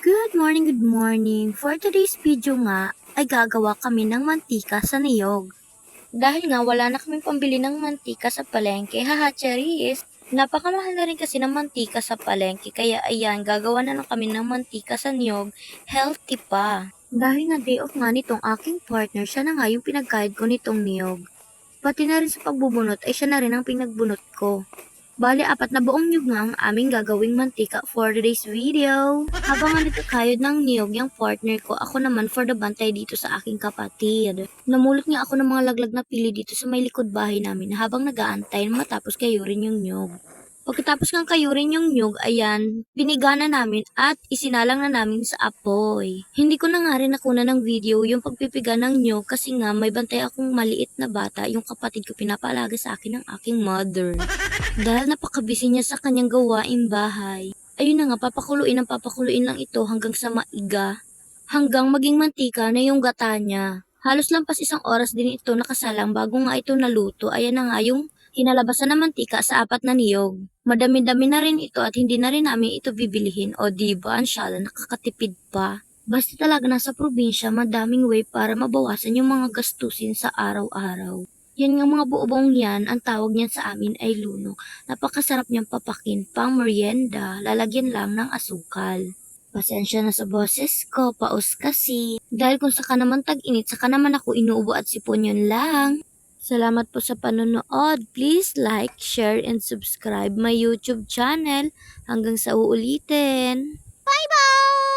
Good morning, good morning. For today's video nga, ay gagawa kami ng mantika sa niyog. Dahil nga wala na kaming pambili ng mantika sa palengke, haha charis. Napakamahal na rin kasi ng mantika sa palengke, kaya ayan, gagawa na lang kami ng mantika sa niyog, healthy pa. Dahil nga day off nga nitong aking partner, siya na nga yung pinagkayad ko nitong niyog. Pati na rin sa pagbubunot ay siya na rin ang pinagbunot ko. Bali, apat na buong niyog nga ang aming gagawing mantika for today's video. Habang nga nagkakayod ng niyog yung partner ko, ako naman for the bantay dito sa aking kapatid. Namulot nga ako ng mga laglag na pili dito sa may likod bahay namin habang nag-aantay na matapos kayurin yung niyog. Pagkatapos ng kayurin yung nyug, ayan, biniga na namin at isinalang na namin sa apoy. Hindi ko na nga rin nakuna ng video yung pagpipiga ng nyug kasi nga may bantay akong maliit na bata yung kapatid ko pinapalaga sa akin ng aking mother. Dahil napakabisi niya sa kanyang gawaing bahay. Ayun na nga, papakuluin ang papakuluin lang ito hanggang sa maiga. Hanggang maging mantika na yung gata niya. Halos lampas isang oras din ito nakasalang bago nga ito naluto. Ayan na nga yung kinalabasan ng mantika sa apat na niyog. Madami-dami na rin ito at hindi na rin namin ito bibilihin. O diba, ansyala, nakakatipid pa. Basta talaga nasa probinsya, madaming way para mabawasan yung mga gastusin sa araw-araw. Yan nga mga buobong yan, ang tawag niyan sa amin ay luno. Napakasarap niyang papakin, pang merienda, lalagyan lang ng asukal. Pasensya na sa boses ko, paus kasi. Dahil kung saka naman tag-init, saka naman ako inuubo at sipon yun lang. Salamat po sa panonood. Please like, share, and subscribe my YouTube channel. Hanggang sa uulitin. Bye-bye!